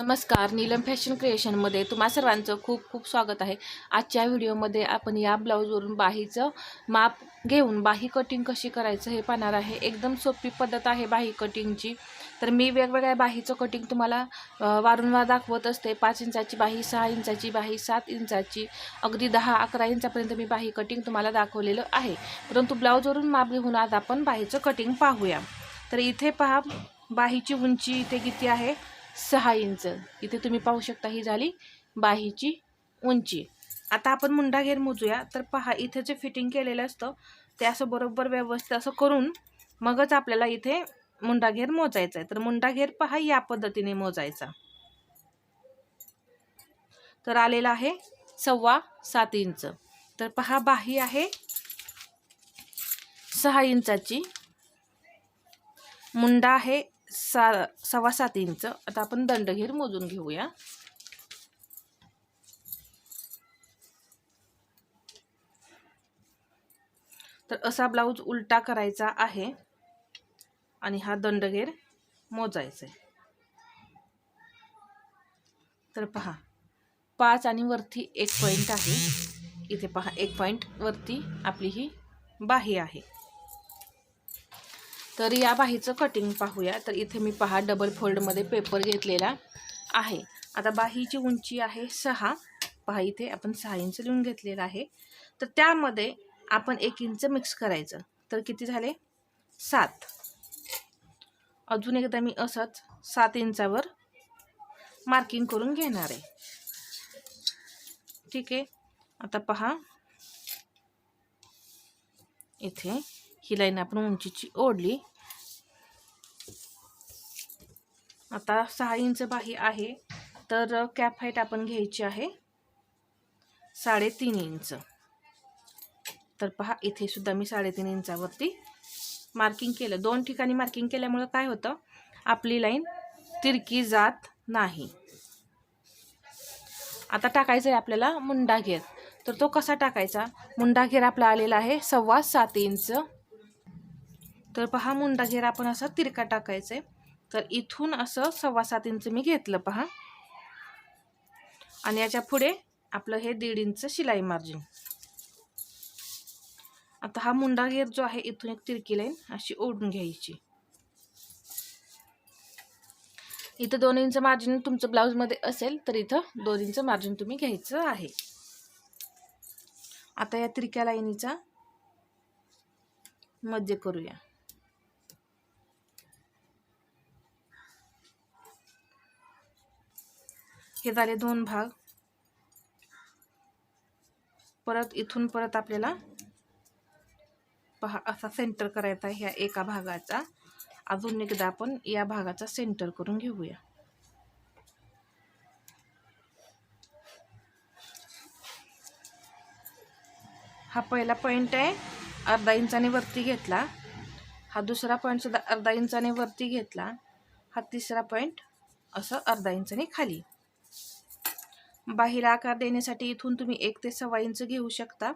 नमस्कार नीलम फॅशन क्रिएशनमध्ये तुम्हा सर्वांचं खूप खूप स्वागत आहे. आजच्या व्हिडिओमध्ये आपण या ब्लाऊजवरून बाहीचं माप घेऊन बाही कटिंग कशी करायचं हे पाहणार आहे. एकदम सोपी पद्धत आहे बाही कटिंगची तर मी वेगवेगळ्या बाहीचं कटिंग तुम्हाला वारंवार दाखवत असते. पाच इंचाची बाही सहा इंचाची बाही सात इंचाची अगदी दहा अकरा इंचापर्यंत मी बाही कटिंग तुम्हाला दाखवलेलं आहे. परंतु ब्लाऊजवरून माप घेऊन आज आपण बाहीचं कटिंग पाहूया. तर इथे पहा बाहीची उंची इथे किती आहे? सहा इंच. इथे तुम्ही पाहू शकता ही झाली बाहीची उंची. आता आपण मुंडा घेर मोजूया. तर पहा इथे जे फिटिंग केलेलं असतं ते असं बरोबर व्यवस्थित असं करून मगच आपल्याला इथे मुंडा घेर मोजायचा आहे तर मुंडा घेर पहा या पद्धतीने मोजायचा. तर आलेला आहे सव्वा सात इंच. तर पहा बाही आहे सहा इंचाची. मुंडा आहे सा सव्वा सात इंच. आता आपण दंडघेर मोजून घेऊया. तर असा ब्लाऊज उलटा करायचा आहे आणि हा दंडघेर मोजायचा आहे. तर पहा पाच आणि वरती एक पॉईंट आहे. इथे पहा एक पॉईंट वरती आपली ही बाही आहे. तर या बाहीचं कटिंग पाहूया. तर इथे मी पहा डबल फोल्डमध्ये पेपर घेतलेला आहे. आता बाहीची उंची आहे सहा. पहा इथे आपण सहा इंच लिहून घेतलेला आहे. तर त्यामध्ये आपण एक इंच मिक्स करायचं. तर किती झाले? सात. अजून एकदा मी असंच सात इंचावर मार्किंग करून घेणार आहे. ठीक आहे? आता पहा. इथे ही लाईन आपण उंचीची ओढली. आता सहा इंच बाही आहे तर कॅप हाईट आपण घ्यायची आहे साडेतीन इंच. तर पहा इथे सुद्धा मी साडेतीन इंचावरती मार्किंग केलं. दोन ठिकाणी मार्किंग केल्यामुळं काय होतं? आपली लाईन तिरकी जात नाही. आता टाकायचं आहे आपल्याला मुंडा घेर. तर तो कसा टाकायचा? मुंडा घेर आपला आलेला आहे सव्वा सात इंच. तर पहा मुंडा घेर आपण असा तिरका टाकायचा आहे तर इथून असं सव्वा सात इंच मी घेतलं पहा. आणि याच्यापुढे आपलं हे दीड इंच शिलाई मार्जिन. आता हा मुंडा घेर जो आहे इथून एक तिरकी लाईन अशी ओढून घ्यायची. इथं दोन इंच मार्जिन तुमचं ब्लाऊजमध्ये असेल तर इथं दोन इंच मार्जिन तुम्ही घ्यायचं आहे. आता या तिरक्या लाईनीचा मध्य करूया. हे झाले दोन भाग. परत इथून परत आपल्याला पहा असा सेंटर करायचा आहे ह्या एका भागाचा. अजून एकदा आपण या भागाचा सेंटर करून घेऊया. हा पहिला पॉईंट आहे अर्धा इंचाने वरती घेतला. हा दुसरा पॉईंट सुद्धा अर्धा इंचाने वरती घेतला. हा तिसरा पॉईंट असं अर्धा इंचाने खाली. बाहीला आकार देण्यासाठी इथून तुम्ही एक ते सव्वा इंच घेऊ शकता.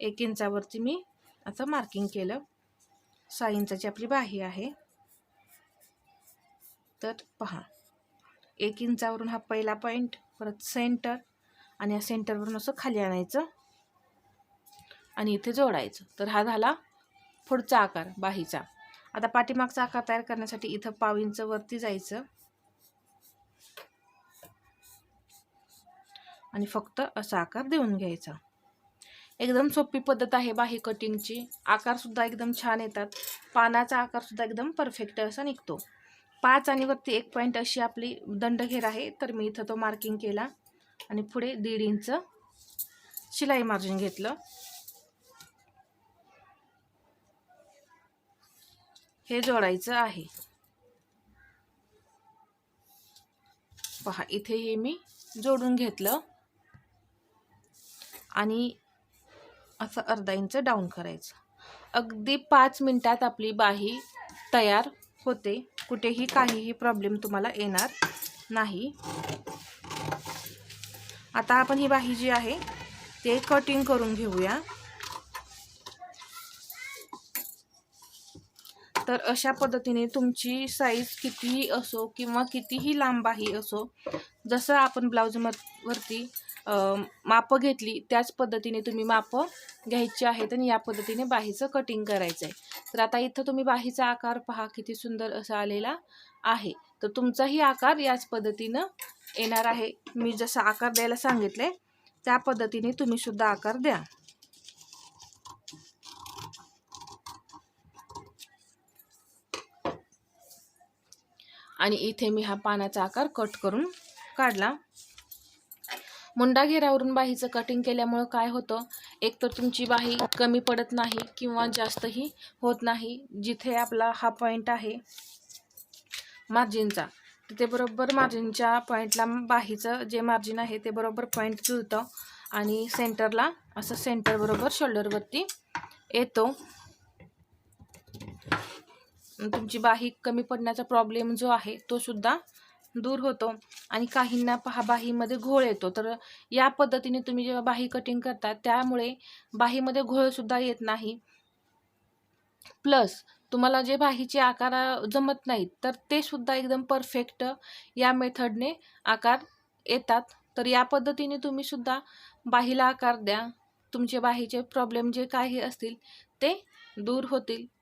एक इंचावरती मी असं मार्किंग केलं. सहा इंचाची आपली बाही आहे. तर पहा एक इंचावरून हा पहिला पॉईंट परत सेंटर आणि या सेंटरवरून असं खाली आणायचं आणि इथे जोडायचं. तर हा झाला पुढचा आकार बाहीचा. आता पाठीमागचा आकार तयार करण्यासाठी इथं पाव इंच वरती जायचं. आणि फक्त असा आकार देऊन घ्यायचा. एकदम सोपी पद्धत आहे बाही कटिंगची आकारसुद्धा एकदम छान येतात. पानाचा आकारसुद्धा एकदम परफेक्ट असा निघतो. पाच आणि वरती एक पॉईंट अशी आपली दंडघेर आहे तर मी इथं तो मार्किंग केला. आणि पुढे दीड इंच शिलाई मार्जिन घेतलं. हे जोडायचं आहे. पहा इथे हे मी जोडून घेतलं. आणि असं अर्धा इंच डाऊन करायचं. अगदी पाच मिनटात आपली बाही तयार होते. कुठेही काहीही प्रॉब्लेम तुम्हाला येणार नाही. आता आपण ही बाही जी आहे ते कटिंग करून घेऊया. तर अशा पद्धतीने तुमची साईज कितीही असो किंवा कितीही लांब बाही असो जसं आपण ब्लाऊज वरती मापं घेतली त्याच पद्धतीने तुम्ही मापं घ्यायची आहेत आणि या पद्धतीने बाहीचं कटिंग करायचं आहे तर आता इथं तुम्ही बाहीचा आकार पहा किती सुंदर असा आलेला आहे. तर तुमचाही आकार याच पद्धतीनं येणार आहे. मी जसा आकार द्यायला सांगितले त्या पद्धतीने तुम्हीसुद्धा आकार द्या. आणि इथे मी हा पानाचा आकार कट करून काढला. मुंडा घेऱ्यावरून बाहीचं कटिंग केल्यामुळं काय होतं? एक तर तुमची बाही कमी पडत नाही किंवा जास्तही होत नाही जिथे आपला हा पॉईंट आहे मार्जिनचा तिथे बरोबर मार्जिनच्या पॉईंटला बाहीचं जे मार्जिन आहे ते बरोबर पॉईंट जुळतं आणि सेंटरला असं सेंटर बरोबर शोल्डरवरती येतो. तुमची बाही कमी पडण्याचा प्रॉब्लेम जो आहे तो सुद्धा दूर होतो आणि काहींना पहा बाहीमध्ये घोळ येतो. तर या पद्धतीने तुम्ही जेव्हा बाही कटिंग करता त्यामुळे बाहीमध्ये घोळसुद्धा येत नाही. प्लस तुम्हाला जे बाहीचे आकार जमत नाहीत तर ते सुद्धा एकदम परफेक्ट या मेथडने आकार येतात. तर या पद्धतीने तुम्ही सुद्धा बाहीला आकार द्या. तुमचे बाहीचे प्रॉब्लेम जे काही असतील ते दूर होतील.